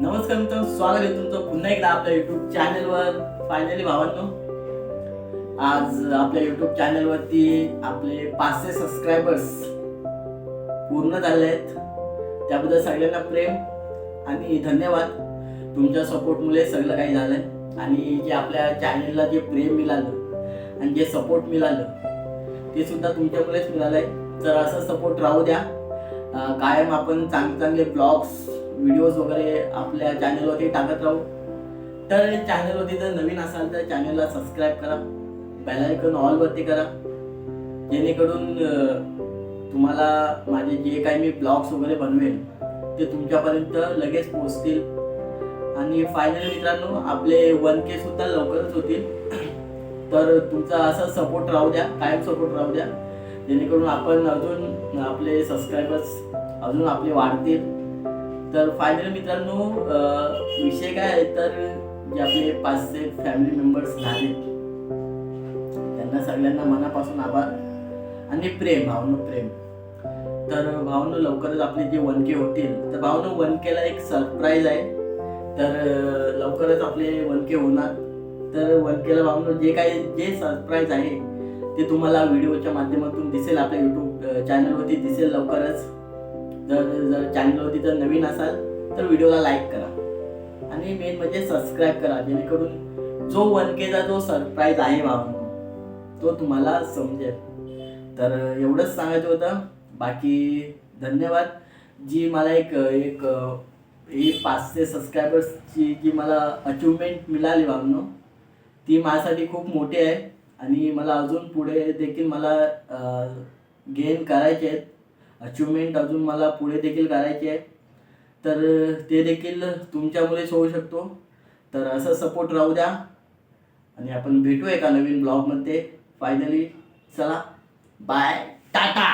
नमस्कार मित्र स्वागत आहे तुमचं पुन्हा एकदा आपल्या युट्यूब चॅनलवर फायनली भावांनो आज आपल्या युट्यूब चॅनलवरती आपले पाचशे सबस्क्रायबर्स पूर्ण झाले आहेत. त्याबद्दल सगळ्यांना प्रेम आणि धन्यवाद. तुमच्या सपोर्टमुळे सगळं काही झालंय. आणि जे आपल्या चॅनलला जे प्रेम मिळालं आणि जे सपोर्ट मिळालं ते सुद्धा तुमच्यामुळेच मिळालंय. तर असं सपोर्ट राहू द्या. कायम आपण चांगले चांगले ब्लॉग्स व्हिडिओज वगैरे आपल्या चॅनलवरती टाकत राहू. तर चॅनलवरती जर नवीन असाल तर चॅनलला सबस्क्राईब करा. बेल आयकॉन ऑलवरती करा. जेणेकरून तुम्हाला माझे जे काही मी ब्लॉग्स वगैरे बनवेल ते तुमच्यापर्यंत लगेच पोहोचतील. आणि फायनली मित्रांनो आपले वन के सुद्धा लवकरच होतील. तर तुमचा असा सपोर्ट राहू द्या कायम सपोर्ट राहू द्या. जेणेकरून आपण अजून आपले सबस्क्रायबर्स अजून आपले वाढतील. तर फायनल मित्रांनो विषय काय आहे तर जे आपले पाचशे फॅमिली मेंबर्स झाले त्यांना सगळ्यांना मनापासून आभार आणि प्रेम भावनो प्रेम. तर भावनो लवकरच आपले जे वन के होतील तर भावनो वन केला एक सरप्राईज आहे. तर लवकरच आपले वन के होणार. तर वन केला भावनो जे काही जे सरप्राईज आहे ते तुम्हाला व्हिडिओच्या माध्यमातून दिसेल आपल्या युट्यूब चॅनलवरती दिसेल लवकरच. जर जर चॅनलवरती जर नवीन असाल तर व्हिडिओला लाईक करा. आणि मेन म्हणजे सबस्क्राईब करा जेणेकरून जो वन केचा जो सरप्राईज आहे भावांनो तो तुम्हाला समजेल. तर एवढंच सांगायचं होतं. बाकी धन्यवाद. जी मला एक एक ही पाचशे सबस्क्रायबर्सची जी मला अचिव्हमेंट मिळाली बाबनो ती माझ्यासाठी खूप मोठी आहे. आणि मला अजून पुढे देखील मला गेन करायचे आहेत. अचिव्हमेंट अजून मला पुढे देखील करायची आहे तर ते देखील तुमच्यामुळेच होऊ शकतो. तर असं सपोर्ट राहू द्या. आणि आपण भेटू एका नवीन ब्लॉगमध्ये फायनली चला. बाय टाटा